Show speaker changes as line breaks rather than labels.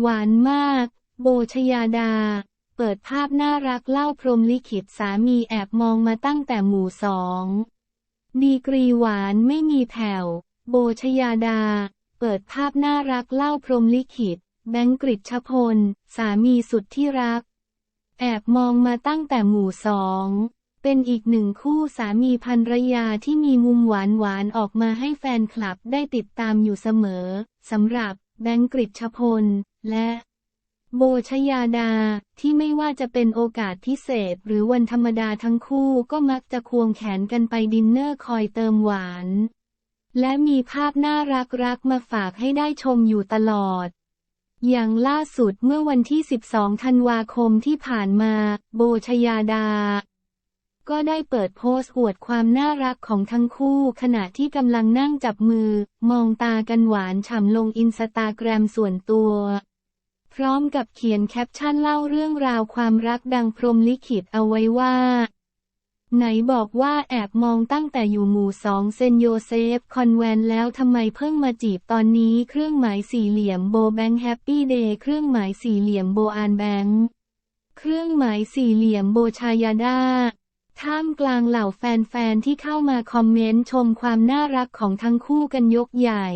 หวานมาก โบชยาดา เปิดภาพน่ารักเล่าพรมลิขิตสามีแอบมองมาตั้งแต่หมู่สองดีกรีหวานไม่มีแผ่ว โบชยาดา เปิดภาพน่ารักเล่าพรมลิขิต แบงกฤษชพล สามีสุดที่รัก แอบมองมาตั้งแต่หมู่สอง เป็นอีกหนึ่งคู่สามีภรรยาที่มีมุมหวานหวานออกมาให้แฟนคลับได้ติดตามอยู่เสมอ สำหรับแบงก์กฤษชพล และโบชยาดา ที่ไม่ว่าจะเป็นโอกาสพิเศษหรือวันธรรมดาทั้งคู่ก็มักจะควงแขนกันไปดินเนอร์คอยเติมหวาน และมีภาพน่ารักๆมาฝากให้ได้ชมอยู่ตลอด อย่างล่าสุดเมื่อวันที่ 12 ธันวาคมที่ผ่านมา โบชยาดา ก็ได้เปิดโพสต์อวดความน่ารักของทั้งคู่ขณะที่กำลังนั่งจับมือ มองตากันหวานฉ่ำลงอินสตาแกรมส่วนตัว พร้อมกับเขียนแคปชั่นเล่าเรื่องราวความรักดังพรมลิขิตเอาไว้ว่า ไหนบอกว่าแอบมองตั้งแต่อยู่หมู่สองเซนโยเซฟ คอนแวนแล้วทำไมเพิ่งมาจีบตอนนี้เครื่องหมายสี่เหลี่ยมโบแบงแฮปปี้เดย์เครื่องหมายสี่เหลี่ยมโบอานแบงเครื่องหมายสี่เหลี่ยมโบชายาดาท่ามกลางเหล่าแฟนๆที่เข้ามาคอมเมนต์ชมความน่ารักของทั้งคู่กันยกใหญ่